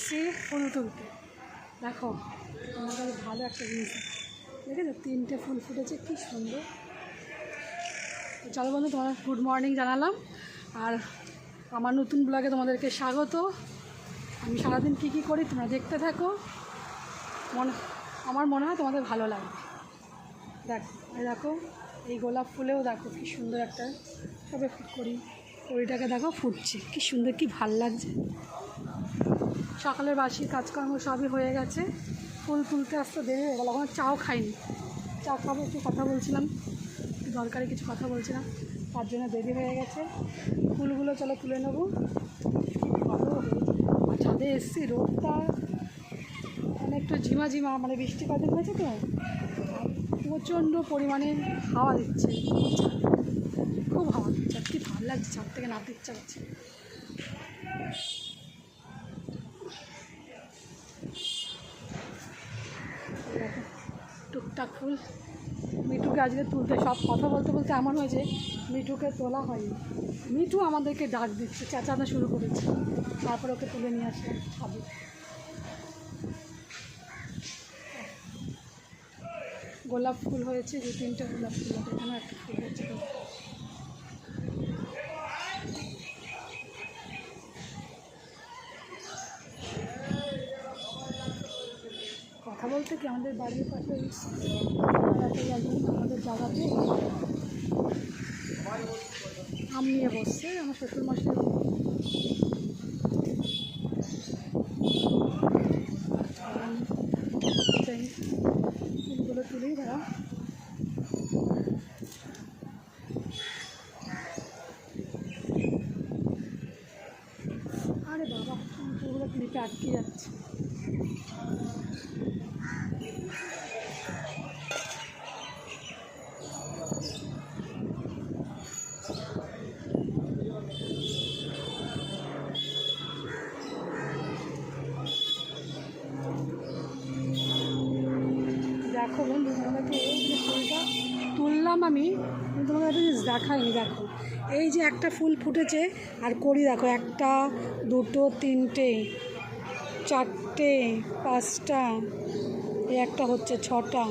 চলে ফুল তুলতে। দেখো আমার কাছে ভালো একটা জিনিস দেখেছ? তিনটে ফুল ফুটেছে, কি সুন্দর। চলো বন্ধু তোমার গুড মর্নিং জানালাম। আর আমার নতুন ব্লগে তোমাদেরকে স্বাগত। আমি সারাদিন কী কী করি তোমরা দেখতে থাকো। মনে, আমার মনে হয় তোমাদের ভালো লাগবে দেখো দেখো, এই গোলাপ ফুলেও দেখো কি সুন্দর একটা। সবে করি, কড়িটাকে দেখো ফুটছে, কি সুন্দর, কি ভালো লাগছে। সকালের বাসি কাজকর্ম সবই হয়ে গেছে। ফুল তুলতে আসতে দেরি হয়ে গেল, এখন চাও খাইনি। চা খাব, একটু কথা বলছিলাম। দরকারি কিছু কথা বলছিলাম, তার জন্য দেরি হয়ে গেছে। ফুলগুলো চলো তুলে নেব। ছাদে এসছি, রোদটা মানে একটু ঝিমা ঝিমা মানে বৃষ্টিপাত হয়েছে তো, প্রচণ্ড পরিমাণে হাওয়া দিচ্ছে। খুব হাওয়া দিচ্ছে, কি ভালো লাগছে ছাদ থেকে নামতে ইচ্ছা করছে দেখো, টুকটাক ফুল মিঠুকে আজকে তুলতে, সব কথা বলতে বলতে এমন হয়েছে মিঠুকে তোলা হয়নি। মিঠু আমাদেরকে ডাক দিচ্ছে চেঁচানো শুরু করেছে। তারপর ওকে তুলে নিয়ে আসলাম ছাদে গোলাপ ফুল হয়েছে দু তিনটে গোলাপ ফুল এখানে একটা ফুল হয়েছে। বলতে কি আমাদের বাড়ির পাশে একজন আমাদের জায়গাতে আম নিয়ে বসছে, আমার শ্বশুর ফুলগুলো তুলেই দাঁড়া আরে বাবা, ফুলগুলো ক্লিপে আটকে যাচ্ছে। দেখো বন্ধু তোমাদেরকে এই ফুলটা তুললাম আমি তোমাদের দেখাইনি, দেখো। এই যে একটা ফুল ফুটেছে, আর করি দেখো, একটা, দুটো, তিনটে, চারটে, পাঁচটা এই একটা হচ্ছে ছটা।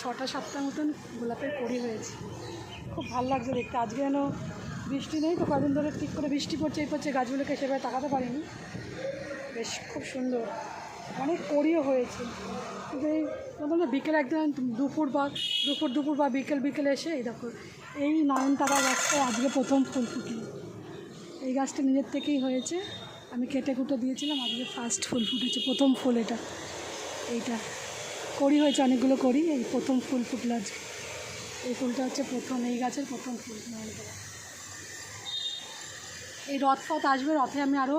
ছটা সাতটা মতন গোলাপের কড়ি হয়েছে। খুব ভালো লাগছে দেখতে। আজকে যেন বৃষ্টি নেই তো কদিন ধরে ঠিক করে বৃষ্টি পড়ছে, এই পড়ছে, গাছগুলোকে সেভাবে তাকাতে পারিনি। বেশ খুব সুন্দর। অনেক কড়িও হয়েছে। কিন্তু এই বললাম বিকেল একদম দুপুর বা দুপুর দুপুর বা বিকেল বিকেল এসে এই দেখো, এই নয়নতারা গাছটা আজকে প্রথম ফুল ফুটল। এই গাছটা নিজের থেকেই হয়েছে। আমি কেটে কুটে দিয়েছিলাম, আজকে ফার্স্ট ফুল ফুটেছে, প্রথম ফুল এটা। এইটা কড়ি হয়েছে, অনেকগুলো করি এই প্রথম ফুল ফুটলো আজকে এই ফুলটা হচ্ছে প্রথম, এই গাছের প্রথম ফুল। এই রথ ফথ আসবে, রথে আমি আরও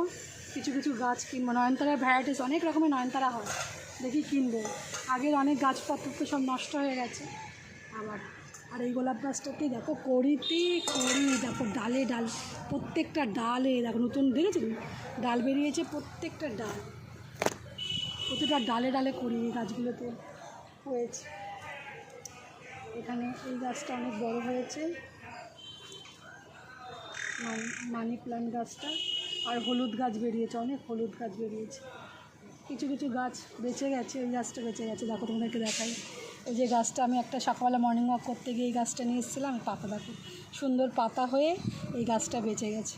কিছু কিছু গাছ কিনবো। নয়নতারার ভ্যারাইটিস অনেক রকমের নয়নতারা হয়। দেখি কিনবো। আগের অনেক গাছপত্র তো সব নষ্ট হয়ে গেছে। আবার, আর এই গোলাপ গাছটাকে দেখো? কড়িতে কড়ি, দেখো ডালে ডাল, প্রত্যেকটা ডালে, দেখো নতুন দেখেছেন ডাল বেরিয়েছে প্রত্যেকটা ডাল। প্রতিটা ডালে ডালে করি এই গাছগুলোতে হয়েছে। এখানে এই গাছটা অনেক বড় হয়েছে। মান- প্লান্ট গাছটা। আর হলুদ গাছ বেরিয়েছে, অনেক হলুদ গাছ বেরিয়েছে। কিছু কিছু গাছ বেঁচে গেছে ওই গাছটা বেঁচে গেছে। দেখো, তোমাদেরকে দেখাই। এই যে গাছটা, আমি একটা সকালবেলা মর্নিং ওয়াক করতে গিয়ে এই গাছটা নিয়ে এসেছিলাম। পাতা, দেখো, সুন্দর পাতা হয়ে এই গাছটা বেঁচে গেছে।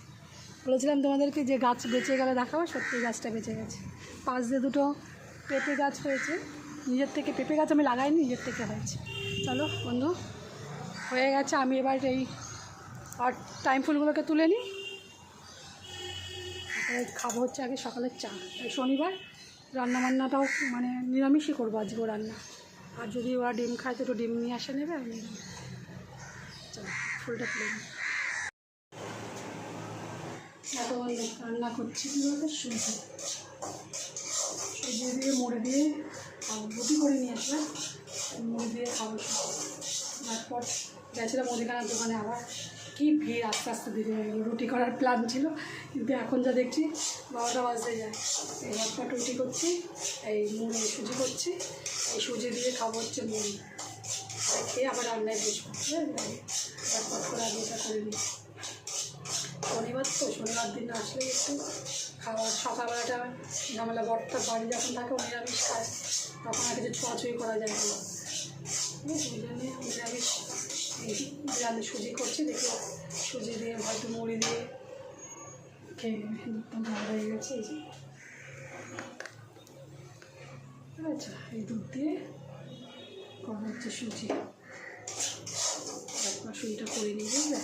বলেছিলাম তোমাদেরকে যে গাছ বেঁচে গেলে দেখাবো সত্যি গাছটা বেঁচে গেছে। পাশ দিয়ে দুটো পেঁপে গাছ হয়েছে। নিজের থেকে পেঁপে গাছ আমি লাগাইনি, নিজের থেকে হয়েছে। চলো বন্ধু, হয়ে গেছে। আমি এবার এই আর টাইম ফুলগুলোকে তুলে নিই। খাব হচ্ছে আগে সকালের চা। তাই শনিবার রান্না বান্নাটাও মানে নিরামিষই করব আজকেও রান্না। আর যদি ওরা ডিম খায় তো একটু ডিম নিয়ে আসে নেবে, আমি চলো ফুলটা তুলে নিই। রান্না করছি কী বলতে সুজি। সুজি দিয়ে মুড়ি দিয়ে রুটি করে নিয়ে আসলাম। মুড়ি দিয়ে খাব। তারপর গেছিলাম মুদিখানার দোকানে আবার। কি ভিড়, আস্তে আস্তে গেলো। রুটি করার প্ল্যান ছিল, কিন্তু এখন যা দেখছি, বারোটা বাজতে যায়। এই হটপট রুটি করছি, এই মুড়ি সুজি করছি। এই সুজি দিয়ে খাব হচ্ছে মুড়ি। খেয়ে আবার রান্নায় বসবো। হটপট করে আগে করে নিই। শনিবার তো, শনিবার দিন আসলে একটু খাবার, সকালবেলাটা ঝামেলা বর্তার বাড়ি যখন থাকে ও নিরামিষ খায়, তখন আর কিছু ছোঁয়াছুঁই করা যায় না। ওই জন্যে নিরামিষ। আমি সুজি করছি, দেখি সুজি দিয়ে হয়তো মুড়ি দিয়ে খেয়ে ভালো হয়ে গেছে, এই যে। আচ্ছা এই দুধ দিয়ে করা হচ্ছে সুজি। একবার সুজিটা করে নিয়ে বুঝলে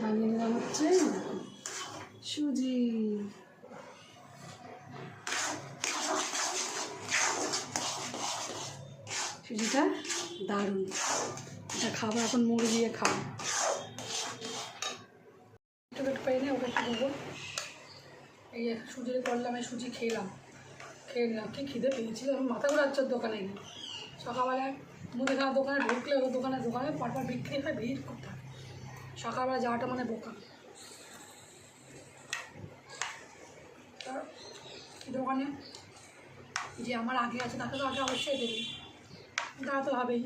বানিয়ে নিলাম হচ্ছে সুজি সুজিটা দারুণ। এটা খাব, এখন মুড়ি দিয়ে খাব। একটু একটু পেয়ে নিয়ে ওটা একটু দেবো এই সুজি করলাম, এই সুজি খেলাম। খেয়ে নিলাম। কি খিদে পেয়েছিল? আমি মাথা ঘোরাচ্ছ দোকানে। গিয়ে সকালবেলায় মুদিখানা দোকানে ঢুকলে ওই দোকানে দোকানে পরপর বিক্রি হয়, ভিড় করতে হয় সকালবেলা যাওয়াটা মানে বোকা। দোকানে যে আমার আগে আছে, তাকে তো আগে অবশ্যই দেবে। তা তো হবেই।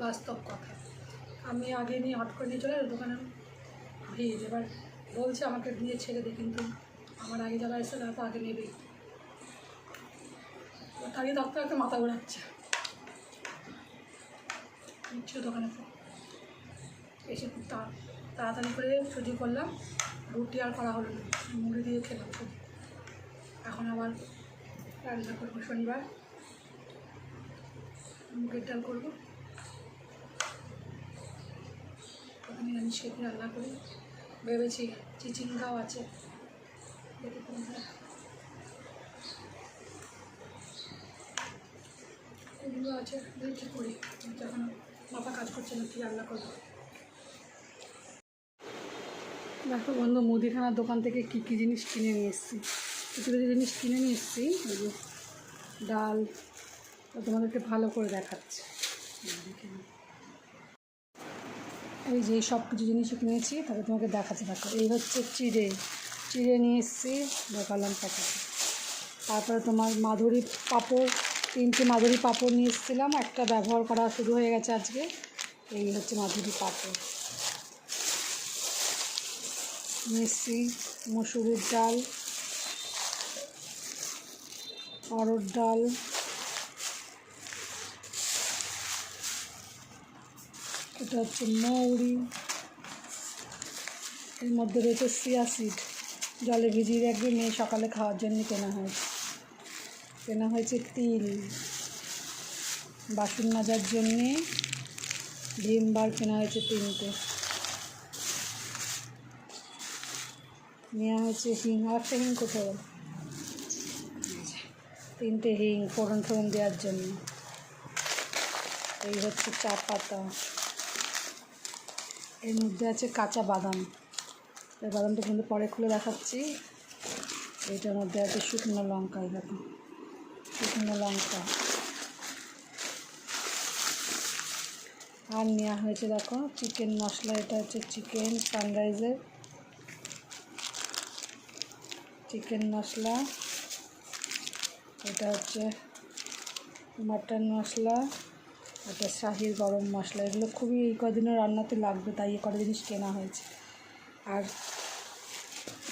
বাস্তব কথা। আমি আগে নিয়ে হট করে নিয়ে চলে দোকানে ভিড়। এবার বলছে আমাকে দিয়ে ছেড়ে দে, কিন্তু আমার আগে যারা এসে তারা তো আগে নেবেই। তাকে ডাক্তার একটা মাথা ঘোরাচ্ছে। নিচ্ছে দোকানে। এসে খুব তাড়াতাড়ি করে সুজি করলাম। রুটি আর করা হলো না। মুড়ি দিয়ে খেলাম এখন আবার রান্না করব শনিবার। মুগের ডাল করব। তখন নিরামিষ খেতে রান্না করি। ভেবেছি চিচিঙ্গাও আছে। এগুলো আছে দেখি করি। যখন মাথা কাজ করছে না কি রান্না করব। দেখো বন্ধু, মুদিখানার দোকান থেকে কী কী জিনিস কিনে নিয়ে এসেছি। কিছু কিছু জিনিস কিনে নিয়ে এসেছি ডাল তো তোমাদেরকে ভালো করে দেখাচ্ছে। এই দেখে যে সব কিছু জিনিস কিনেছি তারপরে তোমাকে দেখাতে থাকো এই হচ্ছে চিড়ে। চিড়ে নিয়ে এসেছি, দেখালাম প্যাকেটে। তারপরে তোমার মাধুরী পাপড়, তিনটে মাধুরী পাপড় নিয়ে এসেছিলাম। একটা ব্যবহার করা শুরু হয়ে গেছে আজকে। এই হচ্ছে মাধুরী পাপড়। মিষ্টি মসুরির ডাল অরড় ডাল এটা হচ্ছে মৌরি। এর মধ্যে রয়েছে সিয়া সিড। জলে ভিজিয়ে রাখবে, মেয়ে সকালে খাওয়ার জন্য কেনা হয়েছে কেনা হয়েছে তিল। বাসন মাজার জন্যে ভীমবার কেনা হয়েছে তিনটে। নেওয়া হয়েছে হিং। আর একটা হিং কোথাও তিনটে হিং ফোড়ন ফোড়ন দেওয়ার জন্য। এই হচ্ছে চা পাতা। এর মধ্যে আছে কাঁচা বাদাম। এই বাদামটা কিন্তু পরে খুলে দেখাচ্ছি। এইটার মধ্যে আছে শুকনো লঙ্কা দেখো। শুকনো লঙ্কা। আর নেওয়া হয়েছে দেখো, চিকেন মশলা, এটা হচ্ছে চিকেন সানরাইজের। চিকেন মশলা, এটা হচ্ছে মাটন মশলা। এটা শাহির গরম মশলা, এগুলো খুবই এই কদিনের রান্নাতে লাগবে, তাই এ কটা জিনিস কেনা হয়েছে। আর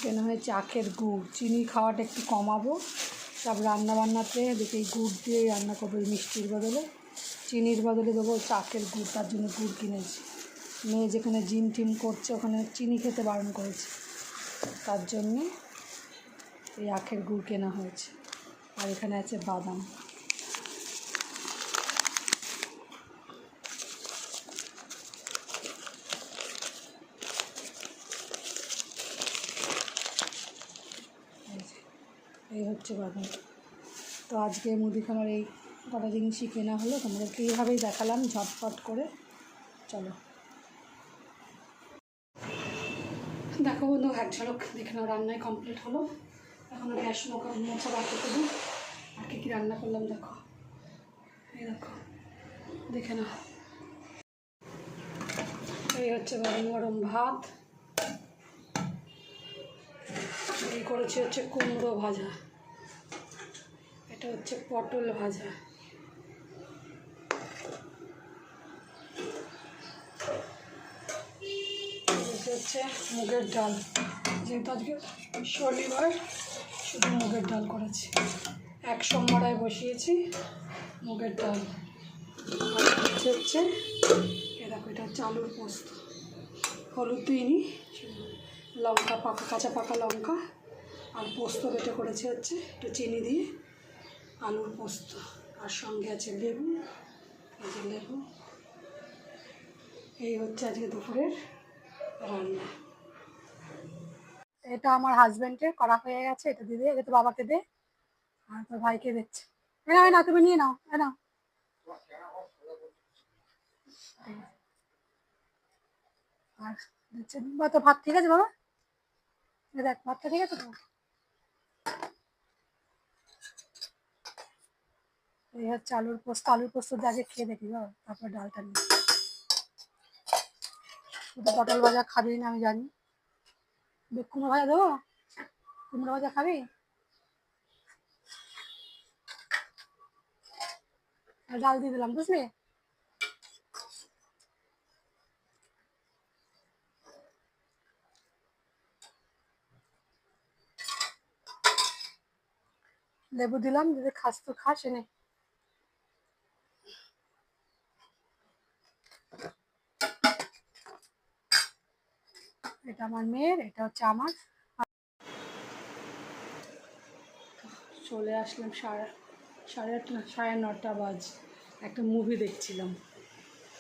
কেনা হয়েছে আখের গুড়। চিনি খাওয়াটা একটু কমাবো। সব রান্না বান্নাতে দেখি এই গুড় দিয়ে রান্না করব মিষ্টির বদলে। চিনির বদলে দেবো আখের গুড়, তার জন্য গুড় কিনেছি। মেয়ে যেখানে জিম টিম করছে, ওখানে চিনি খেতে বারণ করেছে। তার জন্যে এই আখের গুড় কেনা হয়েছে। আর এখানে আছে বাদাম এই যে, হচ্ছে বাদাম তো আজকে মুদিখানার এই কটা জিনিসই কেনা হলো, তোমাদেরকে এইভাবেই দেখালাম ঝটপট করে। চলো। দেখো বন্ধু, এক ঝলক দেখে নাও রান্নায় কমপ্লিট হলো। এখন গ্যাস মোকা মোছা বাকি করব আর কী কী রান্না করলাম দেখো। এই দেখো, দেখে নাও। এই হচ্ছে গরম গরম ভাত। এই করেছি হচ্ছে কুমড়ো ভাজা। এটা হচ্ছে পটল ভাজা। হচ্ছে মুগের ডাল। যেহেতু আজকে শনিবার, শুধু মুগের ডাল করেছি। এক সোমবারায় বসিয়েছি মুগের ডাল। হচ্ছে হচ্ছে দেখো, এটা হচ্ছে আলুর পোস্ত। হলুদ দিইনি, লঙ্কা, পাকা, কাঁচা পাকা লঙ্কা। আর পোস্ত বেটে করেছি হচ্ছে একটু চিনি দিয়ে। আলুর পোস্ত আর সঙ্গে আছে লেবু, এই যে লেবু। এই হচ্ছে আজকে দুপুরের রান্না। এটা আমার হাজব্যান্ডের করা হয়ে গেছে, এটা দিদি এটা তো বাবাকে দে, আর তোর ভাইকে দিচ্ছে। নাও, এ তুমি নিয়ে নাও, এ নাও। আর দিচ্ছে। তো ভাত ঠিক আছে বাবা? দেখ, ভাতটা ঠিক আছে তো? এই হচ্ছে আলুর পোস্ত। আলুর পোস্ত আগে খেয়ে দেখি বাবা তারপর ডালটা শুধু পটল ভাজা খাবি না, আমি জানি। কুমড়ো ভাজা দেবো? কুমড়ো ভাজা খাবি? ডাল দিয়ে দিলাম, বুঝলি? লেবু দিলাম, যদি খাস তো খাস, এনে। এটা আমার মেয়ের, এটা হচ্ছে আমার। চলে আসলাম সাড়ে সাড়ে আটটা সাড়ে নটা বাজ, একটা মুভি দেখছিলাম।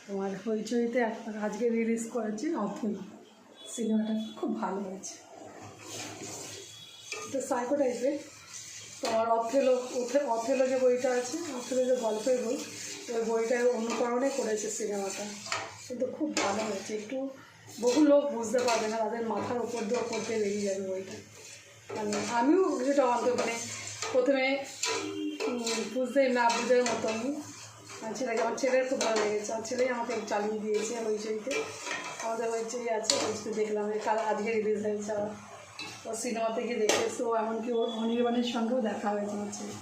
তোমার হইচইতে একটা আজকে রিলিজ করেছে অথই সিনেমাটা খুব ভালো হয়েছে। তো সাইকো টাইপের তোমার অথেলো অথেলো যে বইটা আছে, অথেলো যে গল্পের বই, ওই বইটার অনুকরণে করেছে সিনেমাটা কিন্তু খুব ভালো হয়েছে। একটু বহু লোক বুঝতে পারবে না তাদের মাথার উপর দিয়ে ওপর দিয়ে বেরিয়ে যাবে বইটা। মানে আমিও যেটা অন্ত মানে প্রথমে উম, বুঝতে না বুঝার মতো আমি। আমার ছেলেকে আমার ছেলের খুব ভালো লেগেছে। আমার ছেলেই আমাকে চালিয়ে দিয়েছে ওই হইচইতে আমাদের ওই হইচই আছে হইচই দেখলাম কাল আজকে রিলিজ হয়েছে। আবার ও সিনেমাতে গিয়ে দেখে ও এমনকি ওর অনির্বাণের সঙ্গেও দেখা হয়েছে আমার ছেলে।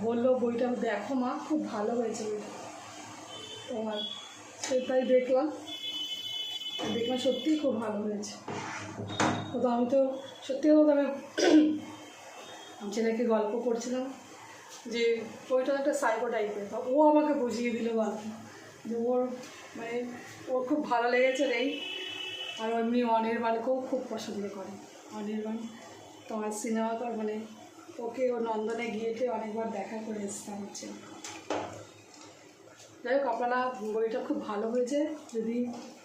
বলল বইটা দেখো মা খুব ভালো হয়েছে বইটা। তোমার সেটাই দেখলাম। দেখলাম সত্যিই খুব ভালো হয়েছে। তো আমি তো সত্যি বলতে আমি ছেলেকে গল্প করছিলাম যে বইটা একটা সাইকো টাইপের ও আমাকে বুঝিয়ে দিল গল্প। যে ওর মানে ওর খুব ভালো লেগেছে এই আর এমনি অনির্বাণকেও খুব পছন্দ করে। অনির্বাণ তোমার সিনেমা মানে ওকে ও নন্দনে গিয়েছে অনেকবার দেখা করে এসতাম হচ্ছে যাই হোক আপনারা বইটা খুব ভালো হয়েছে। যদি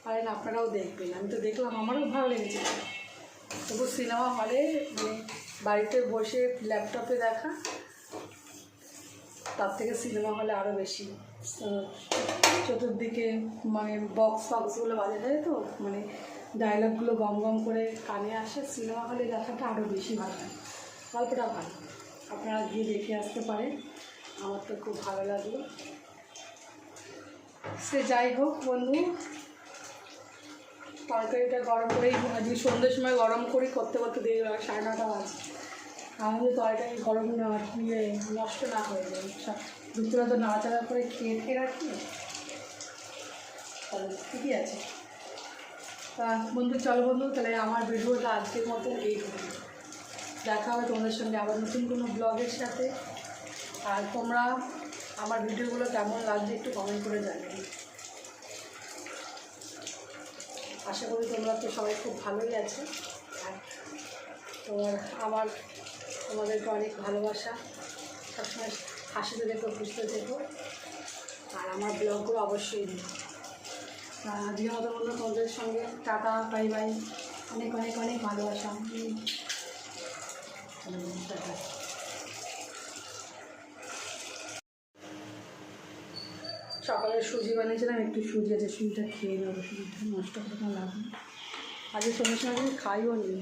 পারেন আপনারাও দেখবেন। আমি তো দেখলাম, আমারও ভালো লেগেছে। তবু সিনেমা হলে মানে বাড়িতে বসে ল্যাপটপে দেখা, তার থেকে সিনেমা হলে আরও বেশি। চতুর্দিকে মানে বক্স ফক্সগুলো বাজে যায় তো? মানে ডায়লগগুলো গম গম করে কানে আসে, সিনেমা হলে দেখাটা আরও বেশি ভালো হয়। গল্পটা ভালো। আপনারা গিয়ে দেখে আসতে পারেন। আমার তো খুব ভালো লাগল। সে যাই হোক বন্ধু, তরকারিটা গরম করেই আজকে সন্ধ্যের সময় গরম করি, করতে করতে দেরি সাড়ে নটা বাজে আমাদের তরকারি গরম না ইয়ে নষ্ট না হয়ে যায়। সব দুপুরে তো নাড়াচাড়া করে খেয়ে খেয়ে রাখি। ঠিকই আছে। তা বন্ধু, চলো বন্ধু, তাহলে আমার ভিডিওটা আজকের মতো এই দেখা হবে তোমাদের সঙ্গে আবার নতুন কোনো ব্লগের সাথে। আর তোমরা আমার ভিডিওগুলো কেমন লাগছে একটু কমেন্ট করে জানিয়ে আশা করি তোমরা তো সবাই খুব ভালোই আছে। আর তোমার আমার তোমাদেরকে অনেক ভালোবাসা। সবসময় হাসিতে দেখো খুশিতে দেখো। আর আমার ব্লগগুলো অবশ্যই দিও আর আজকের মতো বলল তোমাদের সঙ্গে। Tata bye bye. অনেক অনেক অনেক ভালোবাসা। টাটা সকালে সুজি বানিয়েছিলাম, একটু সুজি আছে, সুজিটা খেয়ে নেব, সুজিটা নষ্ট করে কোনো লাভ নেই। আজকে সঙ্গে সঙ্গে খাইও নি।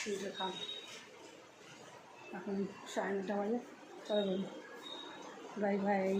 সুজিটা খান এখন সাড়ে নটা বাজে বলি বাই বাই।